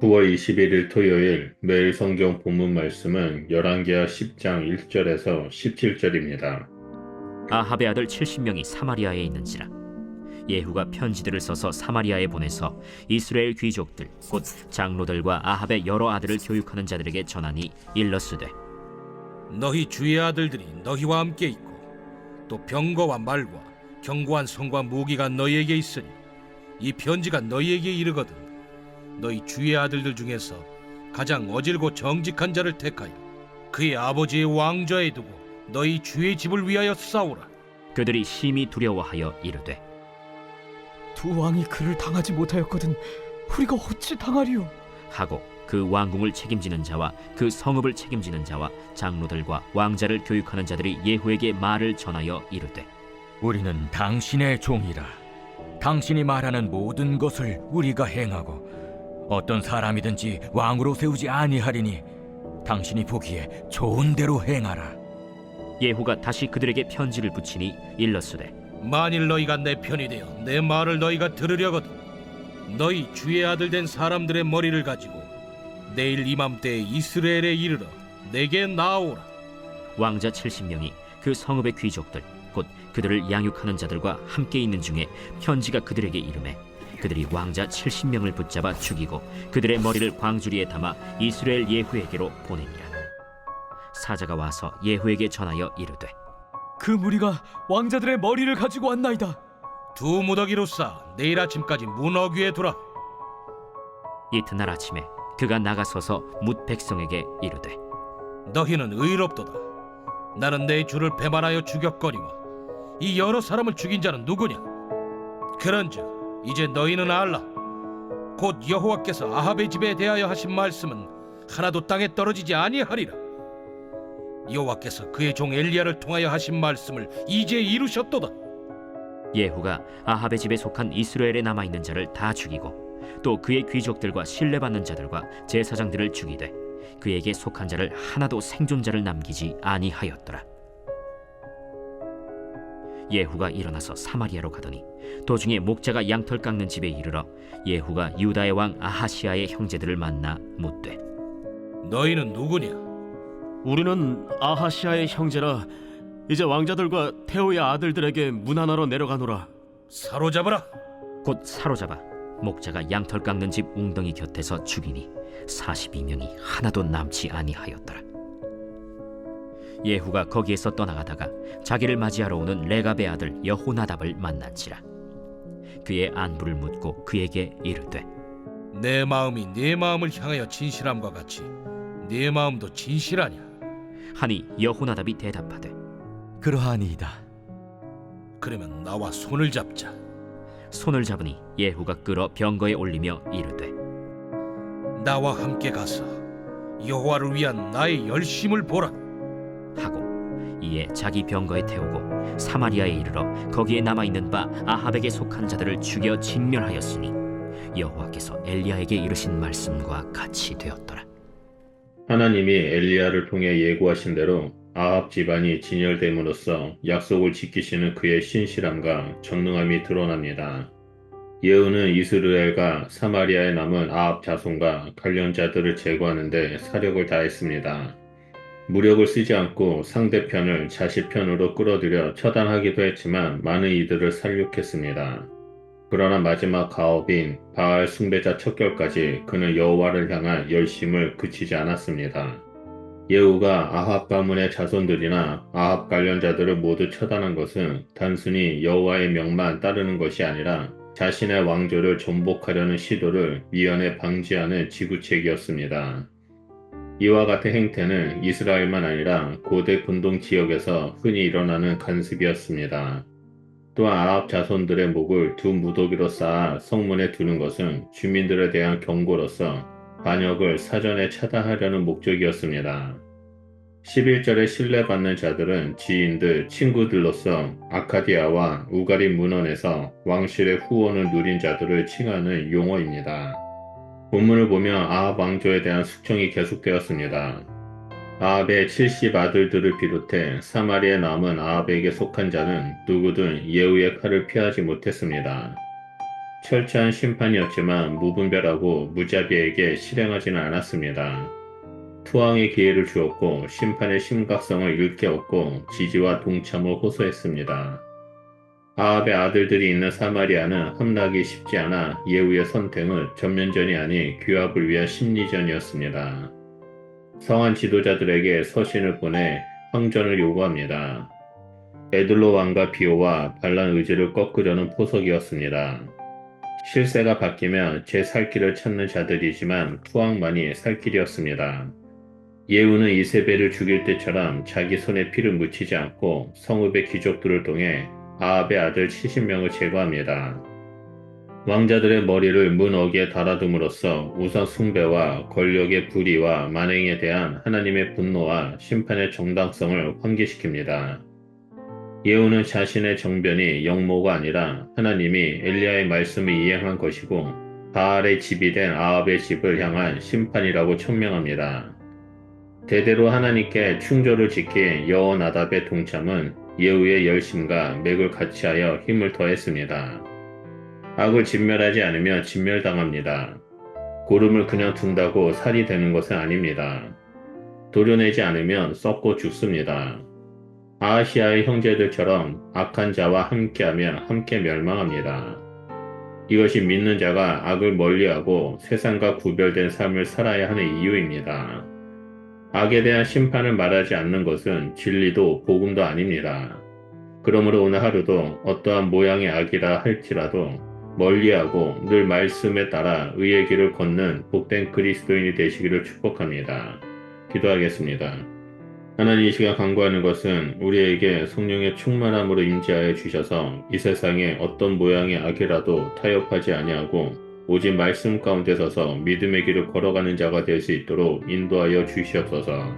9월 21일 토요일 매일 성경 본문 말씀은 열왕기하 10장 1절에서 17절입니다. 아합의 아들 70명이 사마리아에 있는지라 예후가 편지들을 써서 사마리아에 보내서 이스라엘 귀족들 곧 장로들과 아합의 여러 아들을 교육하는 자들에게 전하니 일러스되 너희 주의 아들들이 너희와 함께 있고 또 병거와 말과 견고한 성과 무기가 너희에게 있으니 이 편지가 너희에게 이르거든 너희 주의 아들들 중에서 가장 어질고 정직한 자를 택하여 그의 아버지의 왕좌에 두고 너희 주의 집을 위하여 싸우라 그들이 심히 두려워하여 이르되 두 왕이 그를 당하지 못하였거든 우리가 어찌 당하리요? 하고 그 왕궁을 책임지는 자와 그 성읍을 책임지는 자와 장로들과 왕자를 교육하는 자들이 예후에게 말을 전하여 이르되 우리는 당신의 종이라. 당신이 말하는 모든 것을 우리가 행하고 어떤 사람이든지 왕으로 세우지 아니하리니 당신이 보기에 좋은 대로 행하라. 예후가 다시 그들에게 편지를 붙이니 일러스되 만일 너희가 내 편이 되어 내 말을 너희가 들으려거든 너희 주의 아들 된 사람들의 머리를 가지고 내일 이맘때에 이스라엘에 이르러 내게 나오라 왕자 70명이 그 성읍의 귀족들 곧 그들을 양육하는 자들과 함께 있는 중에 편지가 그들에게 이름해 그들이 왕자 70명을 붙잡아 죽이고 그들의 머리를 광주리에 담아 이스라엘 예후에게로 보내니라 사자가 와서 예후에게 전하여 이르되 그 무리가 왕자들의 머리를 가지고 왔나이다. 두 무더기로 싸 내일 아침까지 문 어귀에 두라. 이튿날 아침에 그가 나가서서 뭇 백성에게 이르되 너희는 의롭도다. 나는 내 주를 배반하여 죽였거니와 이 여러 사람을 죽인 자는 누구냐? 그런즉 이제 너희는 알라. 곧 여호와께서 아합의 집에 대하여 하신 말씀은 하나도 땅에 떨어지지 아니하리라. 여호와께서 그의 종 엘리야를 통하여 하신 말씀을 이제 이루셨도다. 예후가 아합의 집에 속한 이스라엘에 남아 있는 자를 다 죽이고 또 그의 귀족들과 신뢰받는 자들과 제사장들을 죽이되 그에게 속한 자를 하나도 생존자를 남기지 아니하였더라. 예후가 일어나서 사마리아로 가더니 도중에 목자가 양털 깎는 집에 이르러 예후가 유다의 왕 아하시아의 형제들을 만나 묻되 너희는 누구냐? 우리는 아하시아의 형제라 이제 왕자들과 태호의 아들들에게 문하나로 내려가노라. 사로잡으라. 곧 사로잡아 목자가 양털 깎는 집 웅덩이 곁에서 죽이니 42명이 하나도 남지 아니하였더라. 예후가 거기에서 떠나가다가 자기를 맞이하러 오는 레갑의 아들 여호나답을 만난지라. 그의 안부를 묻고 그에게 이르되 내 마음이 네 마음을 향하여 진실함과 같이 네 마음도 진실하냐 하니 여호나답이 대답하되 그러하니이다. 그러면 나와 손을 잡자 손을 잡으니 예후가 끌어 병거에 올리며 이르되 나와 함께 가서 여호와를 위한 나의 열심을 보라 하고 이에 자기 병거에 태우고 사마리아에 이르러 거기에 남아 있는 바 아합에게 속한 자들을 죽여 진멸하였으니 여호와께서 엘리야에게 이르신 말씀과 같이 되었더라. 하나님이 엘리야를 통해 예고하신 대로 아합 집안이 진열됨으로써 약속을 지키시는 그의 신실함과 전능함이 드러납니다. 예후는 이스라엘과 사마리아에 남은 아합 자손과 관련자들을 제거하는데 사력을 다했습니다. 무력을 쓰지 않고 상대편을 자신 편으로 끌어들여 처단하기도 했지만 많은 이들을 살육했습니다. 그러나 마지막 가업인 바알 숭배자 척결까지 그는 여호와를 향한 열심을 그치지 않았습니다. 예후가 아합 가문의 자손들이나 아합 관련자들을 모두 처단한 것은 단순히 여호와의 명만 따르는 것이 아니라 자신의 왕조를 전복하려는 시도를 미연에 방지하는 지구책이었습니다. 이와 같은 행태는 이스라엘만 아니라 고대 분동 지역에서 흔히 일어나는 간습이었습니다. 또한 아합 자손들의 목을 두 무더기로 쌓아 성문에 두는 것은 주민들에 대한 경고로서 반역을 사전에 차단하려는 목적이었습니다. 11절에 신뢰받는 자들은 지인들, 친구들로서 아카디아와 우가리 문헌에서 왕실의 후원을 누린 자들을 칭하는 용어입니다. 본문을 보면 아합 왕조에 대한 숙청이 계속되었습니다. 아합의 70 아들들을 비롯해 사마리에 남은 아합에게 속한 자는 누구든 예후의 칼을 피하지 못했습니다. 철저한 심판이었지만 무분별하고 무자비에게 실행하지는 않았습니다. 투항의 기회를 주었고 심판의 심각성을 일깨웠고 지지와 동참을 호소했습니다. 아합의 아들들이 있는 사마리아는 험나기 쉽지 않아 예후의 선택은 전면전이 아닌 규합을 위한 심리전이었습니다. 성한 지도자들에게 서신을 보내 항전을 요구합니다. 에들로 왕과 비오와 반란 의지를 꺾으려는 포석이었습니다. 실세가 바뀌면 제 살 길을 찾는 자들이지만 투항만이 살 길이었습니다. 예후는 이세벨을 죽일 때처럼 자기 손에 피를 묻히지 않고 성읍의 귀족들을 통해 아합의 아들 70명을 제거합니다. 왕자들의 머리를 문 어귀에 달아둠으로써 우선 숭배와 권력의 불의와 만행에 대한 하나님의 분노와 심판의 정당성을 환기시킵니다. 예후는 자신의 정변이 영모가 아니라 하나님이 엘리야의 말씀을 이행한 것이고 바알의 집이 된 아합의 집을 향한 심판이라고 천명합니다. 대대로 하나님께 충조를 지킨 여호나답의 동참은 예후의 열심과 맥을 같이하여 힘을 더했습니다. 악을 진멸하지 않으면 진멸당합니다. 고름을 그냥 둔다고 살이 되는 것은 아닙니다. 도려내지 않으면 썩고 죽습니다. 아시아의 형제들처럼 악한 자와 함께하면 함께 멸망합니다. 이것이 믿는 자가 악을 멀리하고 세상과 구별된 삶을 살아야 하는 이유입니다. 악에 대한 심판을 말하지 않는 것은 진리도 복음도 아닙니다. 그러므로 오늘 하루도 어떠한 모양의 악이라 할지라도 멀리하고 늘 말씀에 따라 의의 길을 걷는 복된 그리스도인이 되시기를 축복합니다. 기도하겠습니다. 하나님 이 시간 간구하는 것은 우리에게 성령의 충만함으로 임재하여 주셔서 이 세상에 어떤 모양의 악이라도 타협하지 아니하고 오직 말씀 가운데 서서 믿음의 길을 걸어가는 자가 될 수 있도록 인도하여 주시옵소서.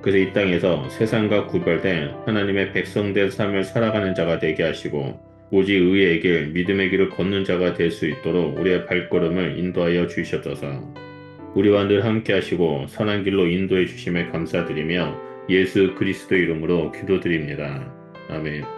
그래서 이 땅에서 세상과 구별된 하나님의 백성된 삶을 살아가는 자가 되게 하시고 오직 의의 길, 믿음의 길을 걷는 자가 될 수 있도록 우리의 발걸음을 인도하여 주시옵소서. 우리와 늘 함께 하시고 선한 길로 인도해 주심에 감사드리며 예수 그리스도 이름으로 기도드립니다. 아멘.